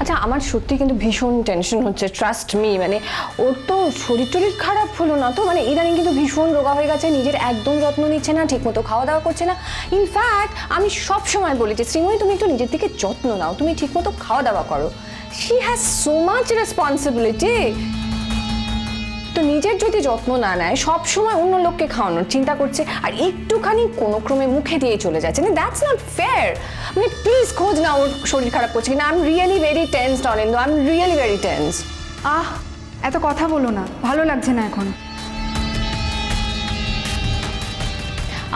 আচ্ছা আমার সত্যি কিন্তু ভীষণ টেনশন হচ্ছে ট্রাস্ট মি মানে ওর তো শরীর টরীর খারাপ হলো না তো মানে ইদানিং কিন্তু ভীষণ রোগা হয়ে গেছে, নিজের একদম যত্ন নিচ্ছে না, ঠিকমতো খাওয়া দাওয়া করছে না। ইনফ্যাক্ট আমি সব সময় বলি যে, শ্রীময়ী, তুমি একটু নিজের দিকে যত্ন নাও, তুমি ঠিকমতো খাওয়া দাওয়া করো। She has so much responsibility তো নিজের যদি যত্ন না নেয় সব সময় অন্য লোককে খাওয়ানোর চিন্তা করছে আর একটুখানি কোনো ক্রমে মুখে দিয়ে চলে যাচ্ছে। না দ্যাটস নট ফেয়ার মানে প্লিজ খোঁজ না ওর শরীর খারাপ করছে কিনা। I am really very tensed Anindo. I am really very tense ah এত কথা বলো না। ভালো লাগছে না এখন।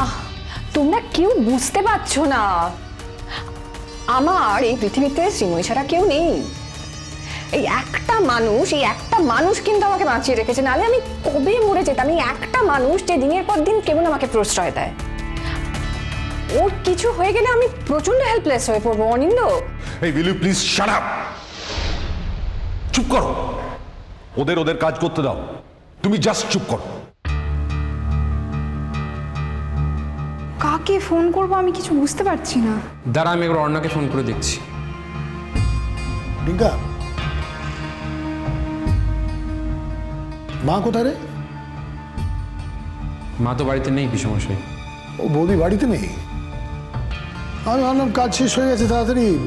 আহ তোমরা কেউ বুঝতে পারছ না। আমার এই পৃথিবীতে শ্রীময়ী ছাড়া কেউ নেই। এই একটা মানুষ এই একটা মানুষ কিন্তু আমাকে বাঁচিয়ে রেখেছে। নাহলে আমি কবে মরে যেতাম? এই একটা মানুষ যে দিনের পর দিন কেমন আমাকে প্রশ্রয় দেয়। ওর কিছু হয়ে গেলে আমি প্রচণ্ড হেল্পলেস হয়ে পড়ব অনিন্দ। এই will you please shut up চুপ করো। ওদের ওদের কাজ করতে দাও। তুমি জাস্ট চুপ করো। কাকে ফোন করব আমি কিছু বুঝতে পারছি না। দাঁড়া আমি একবার অর্ণাকে ফোন করে দেখছি। ডিঙ্কা মা কোথায় রে? মা তো বাড়িতে নেই বিষমশাই ও বৌদি বাড়িতে নেই? আমি ভাবলাম কাজ শেষ হয়ে গেছে তাড়াতাড়ি।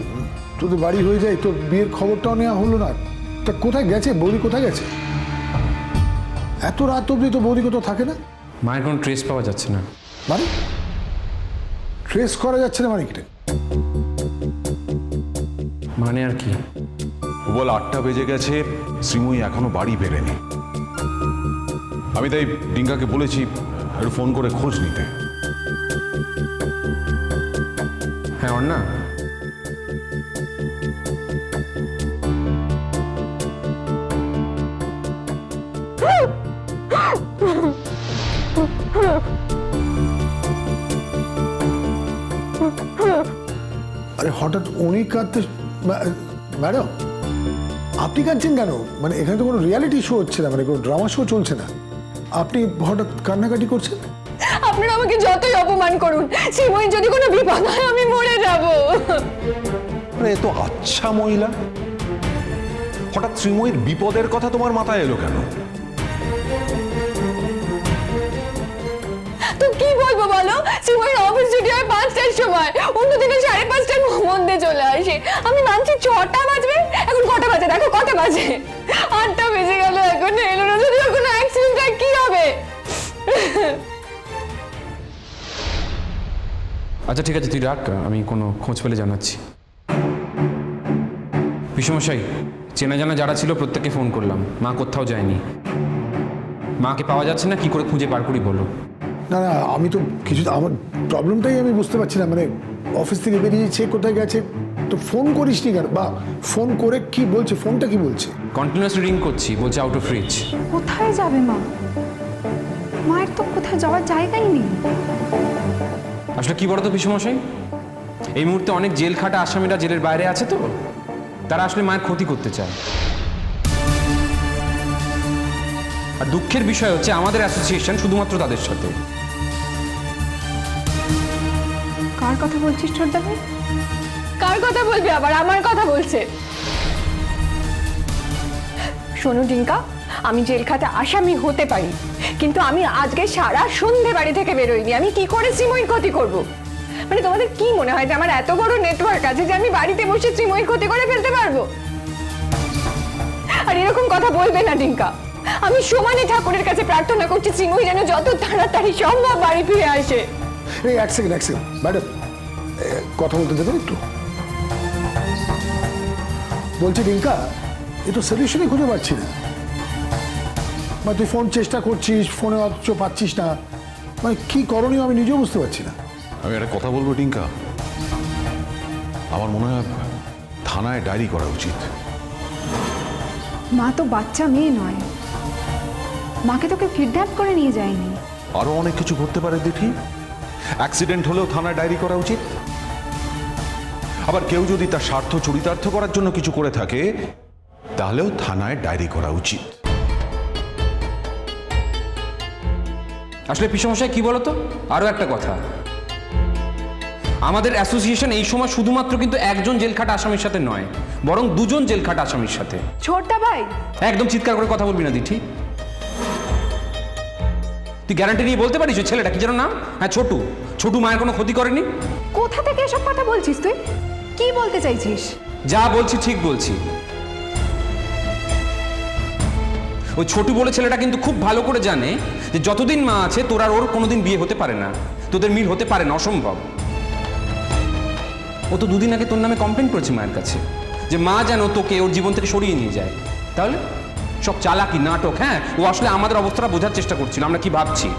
তোদের বাড়ি হয়ে যায় তোর বিয়ের খবরটাও নেওয়া হলো না। তা কোথায় গেছে? বৌদি কোথায় গেছে? এত রাত অবধি তো বৌদি কোথাও থাকে না? মায়ের কোনো ট্রেস পাওয়া যাচ্ছে না। মানে? ট্রেস করা যাচ্ছে না মানে কি মানে আর কি? বল আটটা বেজে গেছে শ্রীময়ী এখনও বাড়ি ফেরেনি। আমি তাই ডিঙ্গাকে বলেছি একটু ফোন করে খোঁজ নিতে। হ্যাঁ অর্ণা আরে হঠাৎ উনি কাঁদতে ম্যাডাম আপনি কাঁদছেন কেন? মানে এখানে তো কোনো রিয়ালিটি শো হচ্ছে না মানে কোনো ড্রামা শো চলছে না। আপনি হঠাৎ কান্নাকাটি করছেন? আপনারা আমাকে যতই অপমান করুন শ্রীময়ী যদি কোনো বিপদ হয় আমি মরে যাব। আরে এ তো আচ্ছা মহিলা। হঠাৎ শ্রীময়ীর বিপদের কথা তোমার মাথায় এলো কেন? তো কি বলব বলো? শ্রীময়ীর অফিস ছুটি হয় পাঁচটার সময়। অন্য দিনে সাড়ে পাঁচটার মধ্যে চলে আসে। আমি মানছি ছটা বাজবে? এখন কটা বাজে? দেখো কটা বাজে। আটটা আচ্ছা ঠিক আছে তুই রাখ আমি কোনো খোঁজ পেলে জানাচ্ছি। বিষমশাই চেনা জানা যারা ছিল প্রত্যেককে ফোন করলাম মা কোথাও যায়নি। মাকে পাওয়া যাচ্ছে না কি করে খুঁজে পার করি বলো? না না আমি তো কিছু আমার প্রবলেমটাই আমি বুঝতে পারছি না মানে অফিস থেকে বেরিয়েছে কোথায় গেছে তো ফোন করিস নি কেন? বা ফোন করে কি বলছে ফোনটা কি বলছে? কন্টিনিউয়াস রিং করছি বলছে আউট অফ রিচ কোথায় যাবে মা? মায়ের তো কোথায় যাওয়ার জায়গাই নেই। আসলে কি বলতো বিষমশাই এই মুহূর্তে অনেক জেল খাটা আসামিরা জেলের বাইরে আছে তো। তারা আসলে মায়ের ক্ষতি করতে চায়। আর দুঃখের বিষয় হচ্ছে আমাদের অ্যাসোসিয়েশন শুধুমাত্র তাদের সাথে। কার কথা বলছিস ছোটদা ভাই কার কথা বলবি আবার? আমার কথা বলছে। শোনো ডিঙ্কা আমি জেল খাতে আসামি হতে পারি। কিন্তু আমি আজকে সারা সন্ধে বাড়ি থেকে বেরোইনি। আমি কি করে শ্রীময়ীর ক্ষতি করব? মানে তোমাদের কি মনে হয় যে আমার এত বড় নেটওয়ার্ক আছে যে আমি বাড়িতে বসে শ্রীময়ীর ক্ষতি করে ফেলতে পারব? আর এরকম কথা বলবে না ডিঙ্কা। আমি সমানে ঠাকুরের কাছে প্রার্থনা করছি শ্রীময়ী যেন যত তাড়াতাড়ি সম্ভব বাড়ি ফিরে আসে। এক সেকেন্ড এক সেকেন্ড ম্যাডাম কথা বলতে দেবেন একটু? বলছি রিঙ্কা এ তো সলিউশনই খুঁজে পাচ্ছি না। মানে তুই ফোন চেষ্টা করছিস ফোনে অথচ পাচ্ছিস না। মানে কি করণীয় আমি নিজেও বুঝতে পারছি না। আমি একটা কথা বলব ডিঙ্কা আমার মনে হয় থানায় ডায়েরি করা উচিত। মা তো বাচ্চা মেয়ে নয়। মাকে তো কেউ কিডন্যাপ করে নিয়ে যায়নি। আরও অনেক কিছু ঘটতে পারে দেখি অ্যাক্সিডেন্ট হলেও থানায় ডায়েরি করা উচিত। আবার কেউ যদি তার স্বার্থ চরিতার্থ করার জন্য কিছু করে থাকে তাহলেও থানায় ডায়েরি করা উচিত। আসলে পিসমশাই কি বলতো? আরও একটা কথা। আমাদের অ্যাসোসিয়েশন এই সময় শুধুমাত্র কিন্তু একজন জেলখাটা আসামির সাথে নয় বরং দুজন জেলখাটা আসামির সাথে। ছোটদা ভাই? একদম চিৎকার করে কথা বলবি না দিঠি। তুই গ্যারান্টি নিয়ে বলতে পারিস ছেলেটা কি যেন নাম? হ্যাঁ ছোটু। ছোটু মায়ের কোনো ক্ষতি করেনি? কোথা থেকে এসব কথা বলছিস তুই? কি বলতে চাইছিস? যা বলছি ঠিক বলছি। ওই ছোটু বলে ছেলেটা কিন্তু খুব ভালো করে জানে যে যতদিন মা আছে, তোর আর ওর কোনোদিন বিয়ে হতে পারে না। তোদের মিল হতে পারে না, অসম্ভব। ও তো দুদিন আগে তোর নামে কমপ্লেন করেছে মায়ের কাছে যে মা যেন তোকে ওর জীবন থেকে সরিয়ে নিয়ে যায়। তাহলে? সব চালাকি, নাটক হ্যাঁ? ও আসলে আমাদের অবস্থাটা বোঝার চেষ্টা করছিল, আমরা কি ভাবছি?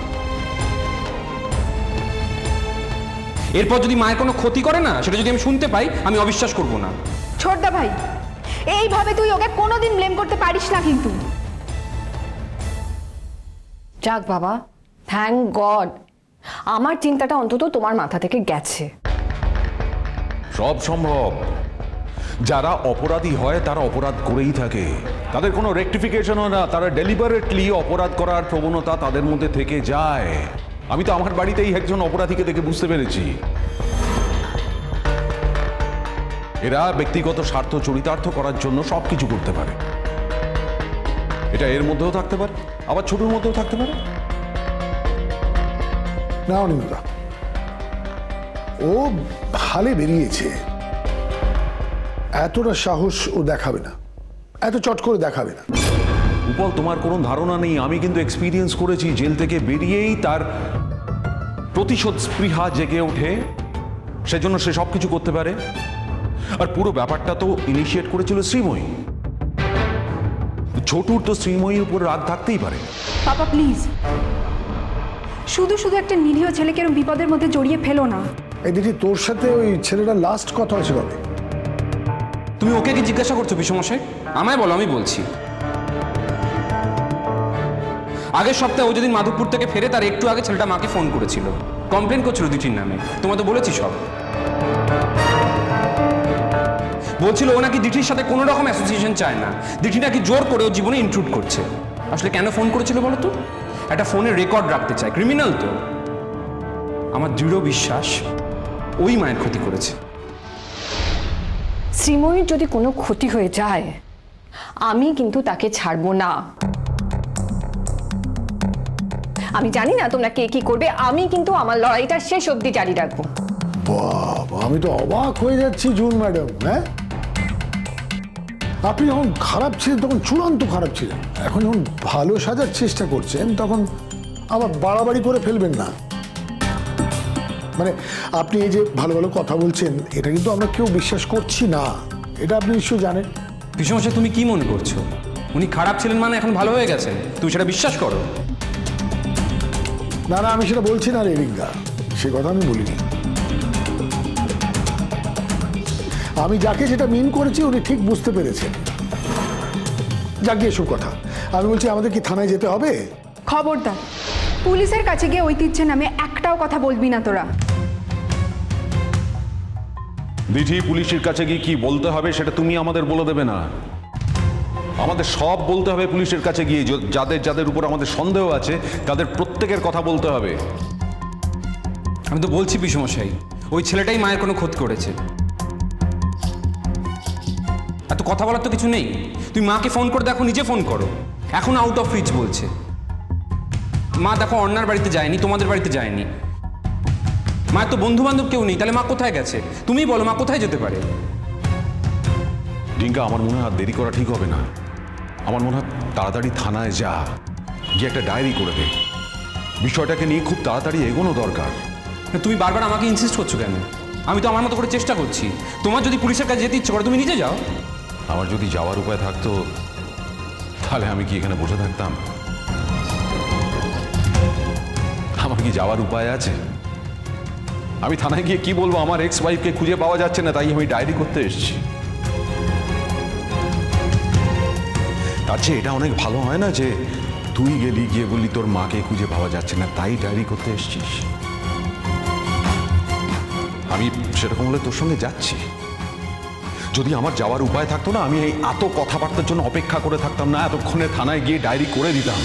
এরপর যদি মায়ের কোনো ক্ষতি করে না, সেটা যদি আমি শুনতে পাই, আমি অবিশ্বাস করব না। ছোটদা ভাই, এইভাবে তুই ওকে কোনোদিন ব্লেম করতে পারিস না কিন্তু। যাক বাবা থ্যাংক গড আমার চিন্তাটা অন্তত তোমার মাথা থেকে গেছে। সব সম্ভব। যারা অপরাধী হয়, তারা অপরাধ করেই থাকে। তাদের কোনো রেকটিফিকেশন হয় না। তারা ডেলিভারেটলি অপরাধ করার প্রবণতা তাদের মধ্যে থেকে যায়। আমি তো আমার বাড়িতেই একজন অপরাধীকে দেখে বুঝতে পেরেছি। এরা ব্যক্তিগত স্বার্থ চরিতার্থ করার জন্য সব কিছু করতে পারে। এটা এর মধ্যেও থাকতে পারে। আবার ছোটর মধ্যেও থাকতে পারে? না অনিন্দা ও হালে বেরিয়েছে। এতটা সাহস ও দেখাবে না। এত চট করে দেখাবে না। উপল তোমার কোনো ধারণা নেই। আমি কিন্তু এক্সপিরিয়েন্স করেছি জেল থেকে বেরিয়েই তার প্রতিশোধ স্পৃহা জেগে ওঠে। সেজন্য সে সব কিছু করতে পারে। আর পুরো ব্যাপারটা তো ইনিশিয়েট করেছিল শ্রীময়ী। ছোটুর তো শ্রীময়ীর উপর রাগ থাকতেই পারে। পাপা প্লিজ শুধু শুধু একটা নিরীহ ছেলেকে এরম বিপদের মধ্যে জড়িয়ে ফেলো না। এই দিদি তোর সাথে ওই ছেলেটা লাস্ট কথা হয়েছে কবে? তুমি ওকে কি জিজ্ঞাসা করছ বিষমশাই আমায় বলো আমি বলছি। আগের সপ্তাহে ও যেদিন মাধবপুর থেকে ফেরে তার একটু আগে ছেলেটা মাকে ফোন করেছিল। কমপ্লেন করছিল দুটির নামে। তোমার তো বলেছি সব। বলছিল ও নাকি দিঠির সাথে কোনো রকম অ্যাসোসিয়েশন চায় না। দিঠি নাকি জোর করে ওর জীবনে ইনক্লুড করছে। আসলে কেন ফোন করেছিল বলো তো? একটা ফোনে রেকর্ড রাখতে চায় ক্রিমিনাল তো। আমার দৃঢ় বিশ্বাস ওই মায়ের ক্ষতি করেছে। শ্রীময়ীর যদি কোনো ক্ষতি হয়ে যায় আমি কিন্তু তাকে ছাড়বো না। আমি জানি না তোমরা কে কি করবে আমি কিন্তু আমার লড়াইটা শেষ অবধি জারি রাখব। বাবা আমি তো অবাক হয়ে যাচ্ছি জুন ম্যাডাম হ্যাঁ? আপনি যখন খারাপ ছিলেন তখন চূড়ান্ত খারাপ ছিলেন। এখন যখন ভালো সাজার চেষ্টা করছেন তখন আবার বাড়াবাড়ি করে ফেলবেন না। মানে আপনি এই যে ভালো ভালো কথা বলছেন এটা কিন্তু আমরা কেউ বিশ্বাস করছি না। এটা আপনি নিশ্চয়ই জানেন। বিষমশাই তুমি কি মনে করছ? উনি খারাপ ছিলেন মানে এখন ভালো হয়ে গেছেন? তুমি সেটা বিশ্বাস করো। না না আমি সেটা বলছি না রে রিঙ্গা। সে কথা আমি বলিনি। আমি যাকে যেটা মিন করেছি উনি ঠিক বুঝতে পেরেছেন। যাক এসব কথা। আমি বলছি আমাদের কি থানায় যেতে হবে? খবরদার। পুলিশের কাছে গিয়ে ঐতিহ্যের নামে একটাও কথা বলবি না তোরা। দিঠি পুলিশের কাছে গিয়ে কি বলতে হবে সেটা তুমি আমাদের বলে দেবে না। আমাদের সব বলতে হবে পুলিশের কাছে গিয়ে যাদের যাদের উপর আমাদের সন্দেহ আছে তাদের প্রত্যেকের কথা বলতে হবে। আমি তো বলছি বিষমশাই ওই ছেলেটাই মায়ের কোনো ক্ষতি করেছে। এত কথা বলার তো কিছু নেই। তুই মাকে ফোন করে দেখো নিজে ফোন করো। এখন আউট অফ রিচ বলছে। মা দেখো অন্যার বাড়িতে যায়নি তোমাদের বাড়িতে যায়নি। মায়ের তো বন্ধু বান্ধব কেউ নেই তাহলে মা কোথায় গেছে? তুমিই বলো মা কোথায় যেতে পারে? ডিঙ্কা আমার মনে হয় দেরি করা ঠিক হবে না। আমার মনে হয় তাড়াতাড়ি থানায় যা গিয়ে একটা ডায়েরি করে দে বিষয়টাকে নিয়ে খুব তাড়াতাড়ি এগোনো দরকার। তুমি বারবার আমাকে ইনসিস্ট করছ কেন? আমি তো আমার মতো করে চেষ্টা করছি। তোমার যদি পুলিশের কাছে যেতে ইচ্ছে করে তুমি নিজে যাও। আমার যদি যাওয়ার উপায় থাকতো, তাহলে আমি কি এখানে বসে থাকতাম? আমার কি যাওয়ার উপায় আছে? আমি থানায় গিয়ে কি বলব? আমার এক্স ওয়াইফকে খুঁজে পাওয়া যাচ্ছে না, তাই আমি ডায়েরি করতে এসেছি। তার চেয়ে এটা অনেক ভালো হয় না যে, তুই গেলি, গিয়ে বললি তোর মাকে খুঁজে পাওয়া যাচ্ছে না, তাই ডায়েরি করতে এসেছিস? আমি সেরকম হলে তোর সঙ্গে যাচ্ছি। যদি আমার যাওয়ার উপায় থাকতো না, আমি এই এত কথাবার্তার জন্য অপেক্ষা করে থাকতাম না, এতক্ষণে থানায় গিয়ে ডায়েরি করে দিতাম।